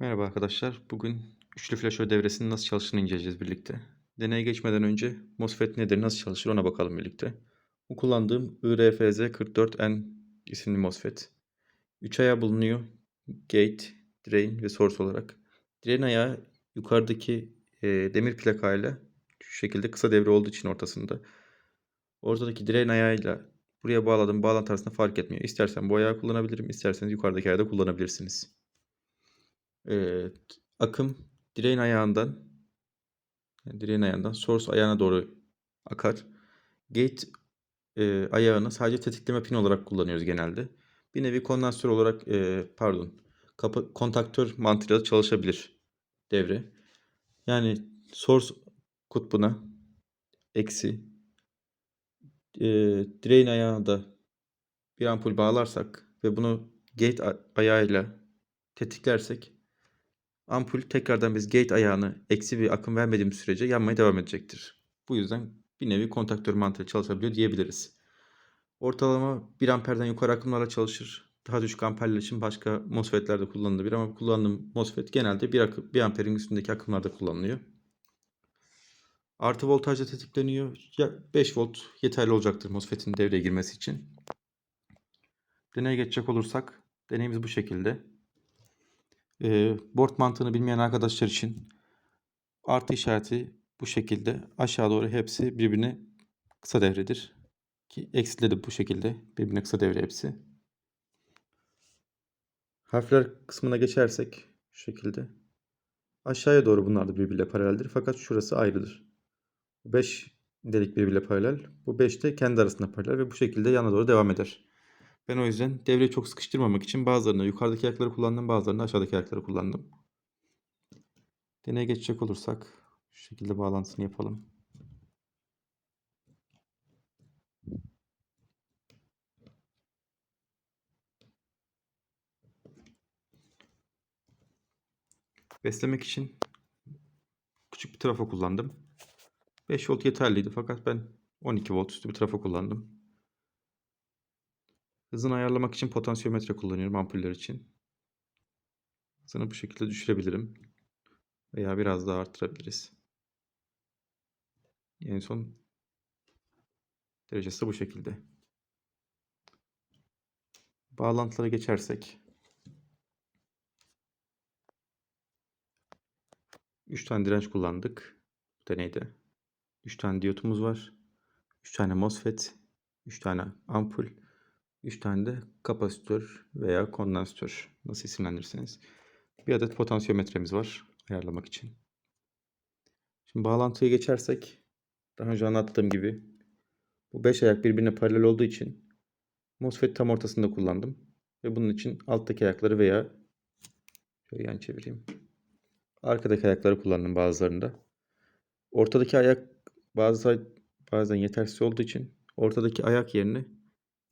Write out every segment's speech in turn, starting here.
Merhaba arkadaşlar. Bugün üçlü flaşör devresinin nasıl çalıştığını inceleyeceğiz birlikte. Deneye geçmeden önce MOSFET nedir, nasıl çalışır ona bakalım birlikte. Bu kullandığım IRFZ44N isimli MOSFET. 3 ayağı bulunuyor. Gate, drain ve source olarak. Drain ayağı yukarıdaki e, demir plakayla şu şekilde kısa devre olduğu için ortasında. Ortadaki drain ayağıyla buraya bağladığım bağlantı arasında fark etmiyor. İstersen bu ayağı kullanabilirim, isterseniz yukarıdaki ayağı da kullanabilirsiniz. Eee, akım direğin ayağından yani direğin ayağından source ayağına doğru akar. Gate eee, ayağını sadece tetikleme pin olarak kullanıyoruz genelde. Bir nevi kondansatör olarak eee, pardon kapı, kontaktör mantığıyla çalışabilir devre. Yani source kutbuna eksi eee direğin ayağına da bir ampul bağlarsak ve bunu gate ayağıyla tetiklersek ampul tekrardan biz gate ayağını eksi bir akım vermediğimiz sürece yanmaya devam edecektir. Bu yüzden bir nevi kontaktör mantığı çalışabiliyor diyebiliriz. Ortalama 1 amperden yukarı akımlarla çalışır. Daha düşük amperler için başka MOSFET'lerde kullanılabilir ama kullandığım MOSFET genelde 1, akı, 1 amperin üstündeki akımlarda kullanılıyor. Artı voltajla tetikleniyor. Ya 5 volt yeterli olacaktır MOSFET'in devreye girmesi için. Deneye geçecek olursak deneyimiz bu şekilde. Ee, board mantığını bilmeyen arkadaşlar için artı işareti bu şekilde aşağı doğru hepsi birbirine kısa devredir. Ki eksileri de bu şekilde birbirine kısa devre hepsi. Harfler kısmına geçersek şu şekilde. Aşağıya doğru bunlar da birbiriyle paraleldir fakat şurası ayrıdır. 5 delik birbiriyle paralel. Bu 5 de kendi arasında paralel ve bu şekilde yana doğru devam eder. Ben o yüzden devreyi çok sıkıştırmamak için bazılarını yukarıdaki ayakları kullandım, bazılarını aşağıdaki ayakları kullandım. Deneye geçecek olursak şu şekilde bağlantısını yapalım. Beslemek için küçük bir trafo kullandım. 5 volt yeterliydi fakat ben 12 volt üstü bir trafo kullandım. Hızını ayarlamak için potansiyometre kullanıyorum ampuller için. Hızını bu şekilde düşürebilirim. Veya biraz daha arttırabiliriz. En son derecesi de bu şekilde. Bağlantılara geçersek 3 tane direnç kullandık bu deneyde. 3 tane diyotumuz var. 3 tane MOSFET, 3 tane ampul, 3 tane de kapasitör veya kondansatör nasıl isimlendirirseniz. Bir adet potansiyometremiz var ayarlamak için. Şimdi bağlantıya geçersek daha önce anlattığım gibi bu 5 ayak birbirine paralel olduğu için MOSFET tam ortasında kullandım. Ve bunun için alttaki ayakları veya şöyle yan çevireyim. Arkadaki ayakları kullandım bazılarında. Ortadaki ayak bazı bazen yetersiz olduğu için ortadaki ayak yerine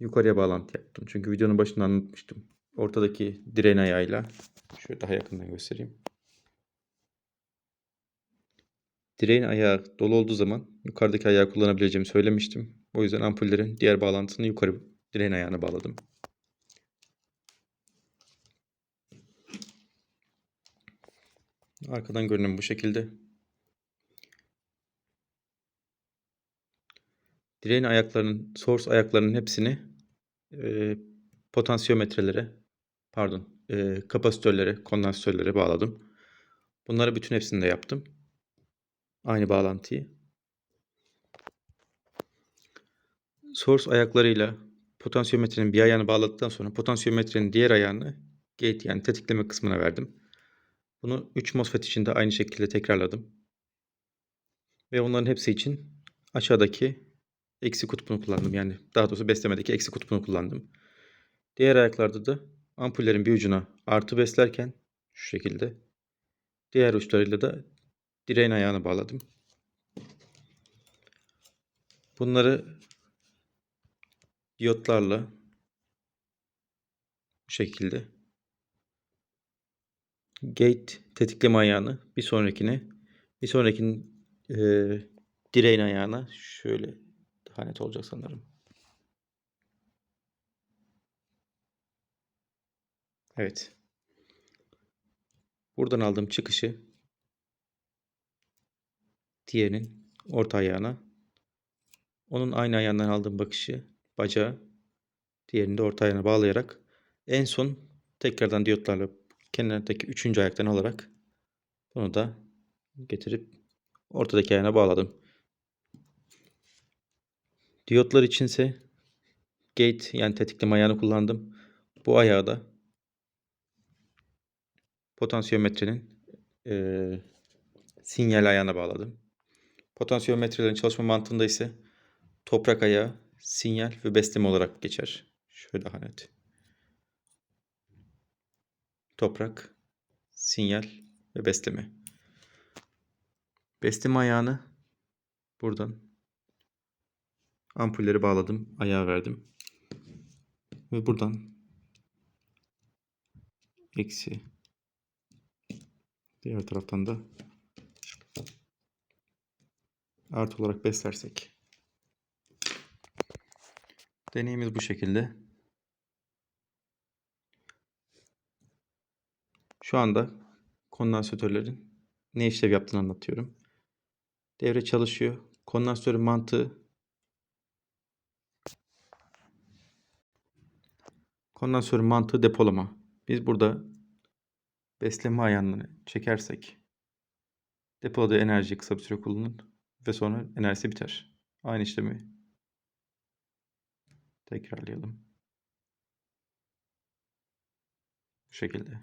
yukarıya bağlantı yaptım. Çünkü videonun başında anlatmıştım. Ortadaki direğin ayağıyla şöyle daha yakından göstereyim. Direğin ayağı dolu olduğu zaman yukarıdaki ayağı kullanabileceğimi söylemiştim. O yüzden ampullerin diğer bağlantısını yukarı direğin ayağına bağladım. Arkadan görünüm bu şekilde. Direğin ayaklarının, source ayaklarının hepsini e, potansiyometrelere, pardon, e, kapasitörlere, kondansatörlere bağladım. Bunları bütün hepsini de yaptım. Aynı bağlantıyı. Source ayaklarıyla potansiyometrenin bir ayağını bağladıktan sonra potansiyometrenin diğer ayağını gate yani tetikleme kısmına verdim. Bunu 3 MOSFET için de aynı şekilde tekrarladım. Ve onların hepsi için aşağıdaki eksi kutbunu kullandım. Yani daha doğrusu beslemedeki eksi kutbunu kullandım. Diğer ayaklarda da ampullerin bir ucuna artı beslerken şu şekilde diğer uçlarıyla da direğin ayağını bağladım. Bunları diyotlarla bu şekilde gate tetikleme ayağını bir sonrakine bir sonrakinin e, direğin ayağına şöyle daha net olacak sanırım. Evet. Buradan aldığım çıkışı diğerinin orta ayağına onun aynı ayağından aldığım bakışı bacağı diğerini de orta ayağına bağlayarak en son tekrardan diyotlarla kenardaki üçüncü ayaktan alarak bunu da getirip ortadaki ayağına bağladım. Diyotlar içinse gate yani tetikleme ayağını kullandım. Bu ayağı da potansiyometrenin eee, sinyal ayağına bağladım. Potansiyometrelerin çalışma mantığında ise toprak ayağı, sinyal ve besleme olarak geçer. Şöyle daha net. Toprak, sinyal ve besleme. Besleme ayağını buradan ampulleri bağladım, ayağa verdim. Ve buradan eksi diğer taraftan da artı olarak beslersek. Deneyimiz bu şekilde. Şu anda kondansatörlerin ne işlev yaptığını anlatıyorum. Devre çalışıyor. Kondansatörün mantığı kondansatörün mantığı depolama. Biz burada besleme ayağını çekersek depoladığı enerjiyi kısa bir süre kullanır ve sonra enerjisi biter. Aynı işlemi tekrarlayalım. Bu şekilde.